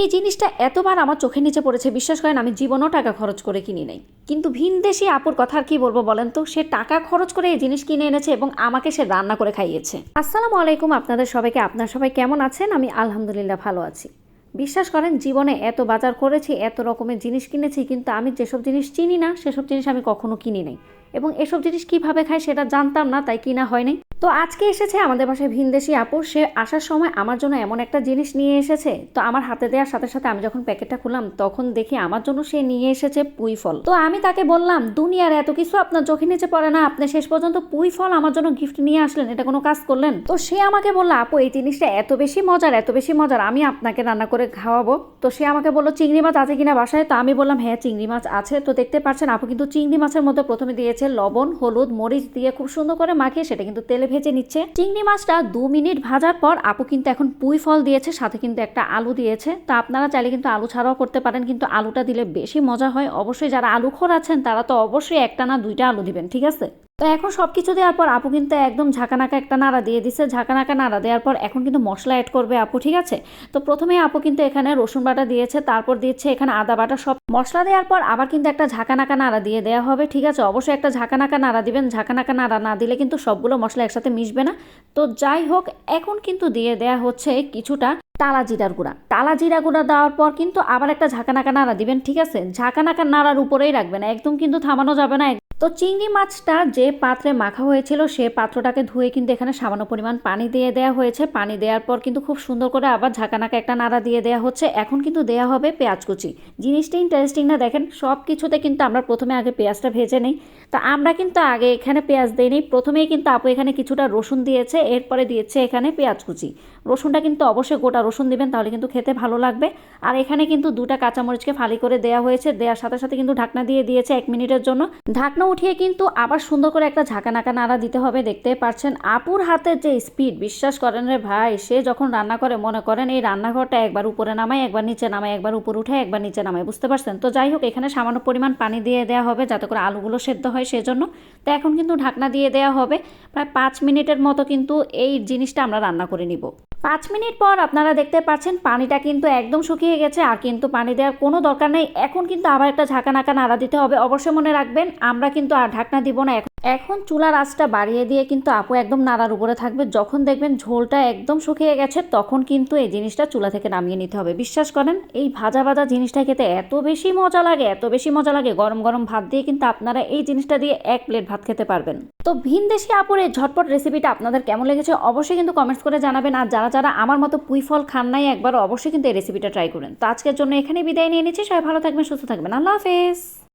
এই জিনিসটা এতবার আমার চোখের নিচে পড়েছে, বিশ্বাস করেন আমি জীবনও টাকা খরচ করে কিনি নাই। কিন্তু ভিনদেশি আপুর কথা আর কি বলব বলেন তো? সে টাকা খরচ করে এই জিনিস কিনে এনেছে এবং আমাকে সে রান্না করে খাইয়েছে। আসসালামু আলাইকুম আপনাদের সবাইকে, আপনার সবাই কেমন আছেন? আমি আলহামদুলিল্লাহ ভালো আছি। বিশ্বাস করেন জীবনে এত বাজার করেছি, এত রকমের জিনিস কিনেছি, কিন্তু আমি যেসব জিনিস চিনি না, সেসব জিনিস আমি কখনো কিনি নাই। এবং এসব জিনিস কীভাবে খাই সেটা জানতাম না, তাই কিনা হয়নি তো আজকে এসেছে আমাদের বাসায় ভিনদেশি আপু। সে আসার সময় আমার জন্য এমন একটা জিনিস নিয়ে এসেছে। তো আমার হাতে দেওয়ার সাথে সাথে আমি যখন প্যাকেটটা খুললাম, তখন দেখি আমার জন্য সে নিয়ে এসেছে পুঁই ফল। তো আমি তাকে বললাম, দুনিয়ার এত কিছু আপনার চোখে নিচে পড়ে না। আপনি শেষ পর্যন্ত পুঁই ফল আমার জন্য গিফট নিয়ে আসলেন। এটা কোনো কাজ করলেন? তো সে আমাকে বলল, আপু, এই জিনিসটা এত বেশি মজার, এত বেশি মজার। আমি আপনাকে রান্না করে খাওয়াবো। তো সে আমাকে বলল, চিংড়ি মাছ আছে কিনা বাসায়? তো আমি বললাম হ্যাঁ চিংড়ি মাছ আছে। তো দেখতে পাচ্ছেন আপু কিন্তু চিংড়ি মাছের মধ্যে প্রথমে দিয়েছে লবণ, হলুদ, মরিচ দিয়ে খুব সুন্দর করে মাখিয়ে সেটা কিন্তু তেলে ভেজে নিচ্ছে। চিংড়ি মাছটা দু মিনিট ভাজার পর আপু কিন্তু এখন পুঁই ফল দিয়েছে, সাথে কিন্তু একটা আলু দিয়েছে। তো আপনারা চাইলে কিন্তু আলু ছাড়াও করতে পারেন, কিন্তু আলুটা দিলে বেশি মজা হয়। অবশ্যই যারা আলু খোর আছেন, তারা তো অবশ্যই একটা না দুইটা আলু দিবেন, ঠিক আছে? তো এখন সব কিছু দেওয়ার পর আপু কিন্তু একদম ঝাঁকানাকা একটা নাড়া দিয়ে দিছে। ঝাঁকানাকা নাড়া দেওয়ার পর এখন কিন্তু মশলা অ্যাড করবে আপু, ঠিক আছে? তো প্রথমে আপু কিন্তু এখানে রসুন বাটা দিয়েছে, তারপর দিয়েছে এখানে আদা বাটা, সব মশলা দেওয়ার পর আবার কিন্তু একটা ঝাঁকানাকা নাড়া দিয়ে দেওয়া হবে, ঠিক আছে? অবশ্যই একটা ঝাঁকানাকা নাড়া দিবেন। ঝাঁকানাকা নাড়া না দিলে কিন্তু সবগুলো মশলা একসাথে মিশবে না। তো যাই হোক, এখন কিন্তু দিয়ে দেয়া হচ্ছে কিছুটা টালা জিরার গুঁড়া। টালা জিরা গুঁড়া দেওয়ার পর কিন্তু আবার একটা ঝাঁকানাকা নাড়া দিবেন, ঠিক আছে? ঝাঁকানাকা নাড়ার উপরেই রাখবেন, একদম কিন্তু থামানো যাবে না তো চিংড়ি মাছটা যে পাত্রে মাখা হয়েছিল, সে পাত্রটাকে ধুয়ে কিন্তু এখানে সামান্য পরিমাণ পানি দিয়ে দেওয়া হয়েছে। পানি দেওয়ার পর কিন্তু খুব সুন্দর করে আবার ঝাঁকানাকা একটা নাড়া দিয়ে দেওয়া হচ্ছে। এখন কিন্তু দেওয়া হবে পেঁয়াজ কুচি। জিনিসটা ইন্টারেস্টিং না দেখেন, সব কিছুতে কিন্তু আমরা প্রথমে আগে পেঁয়াজটা ভেজে নিই। তা আমরা কিন্তু আগে এখানে পেঁয়াজ দিইনি প্রথমেই কিন্তু আপু এখানে কিছুটা রসুন দিয়েছে, এরপরে দিয়েছে এখানে পেঁয়াজ কুচি। রসুনটা কিন্তু অবশ্যই গোটা রসুন দিবেন, তাহলে কিন্তু খেতে ভালো লাগবে। আর এখানে কিন্তু দুটা কাঁচামরিচকে ফালি করে দেওয়া হয়েছে। দেওয়ার সাথে সাথে কিন্তু ঢাকনা দিয়ে দিয়েছে এক মিনিটের জন্য। ঢাকনা উঠিয়ে কিন্তু আবার সুন্দর করে একটা ঝাঁকানাকা নাড়া দিতে হবে। দেখতে পাচ্ছেন আপুর হাতের যে স্পিড বিশ্বাস করেন রে ভাই, সে যখন রান্না করে মনে করেন এই রান্নাঘরটা একবার উপরে নামায়, একবার নিচে নামায়, একবার উপর উঠে, একবার নিচে নামায়, বুঝতে পারছেন? তো যাই হোক, এখানে সামান্য পরিমাণ পানি দিয়ে দেওয়া হবে যাতে করে আলুগুলো সেদ্ধ হয় সেজন্য। তো এখন কিন্তু ঢাকনা দিয়ে দেওয়া হবে। প্রায় পাঁচ মিনিটের মতো কিন্তু এই জিনিসটা আমরা রান্না করে নিব। পাঁচ মিনিট পর আপনারা দেখতে পাচ্ছেন পানিটা কিন্তু একদম শুকিয়ে গেছে, আর কিন্তু পানি দেওয়ার কোনো দরকার নেই। এখন কিন্তু আবার একটা ঝাঁকা নাকা নাড়া দিতে হবে। অবশ্যই মনে রাখবেন, আমরা কিন্তু আর ঢাকনা দিব না। এখন চুলার আঁচটা বাড়িয়ে দিয়ে কিন্তু আপু একদম নাড়ার উপরে থাকবে। যখন দেখবেন ঝোলটা একদম শুকিয়ে গেছে, তখন কিন্তু এই জিনিসটা চুলা থেকে নামিয়ে নিতে হবে। বিশ্বাস করেন, এই ভাজা ভাজা জিনিসটা খেতে এত বেশি মজা লাগে, এত বেশি মজা লাগে। গরম গরম ভাত দিয়ে কিন্তু আপনারা এই জিনিসটা দিয়ে এক প্লেট ভাত খেতে পারবেন। তো ভিনদেশি আপুর এই ঝটপট রেসিপিটা আপনাদের কেমন লেগেছে অবশ্যই কিন্তু কমেন্টস করে জানাবেন। আর যারা যারা আমার মতো পুঁই ফল খান নাই একবার, অবশ্যই কিন্তু এই রেসিপিটা ট্রাই করেন। তো আজকের জন্য এখানেই বিদায় নিয়ে নিচ্ছি। সবাই ভালো থাকবেন, সুস্থ থাকবেন। আল্লাহ হাফেজ।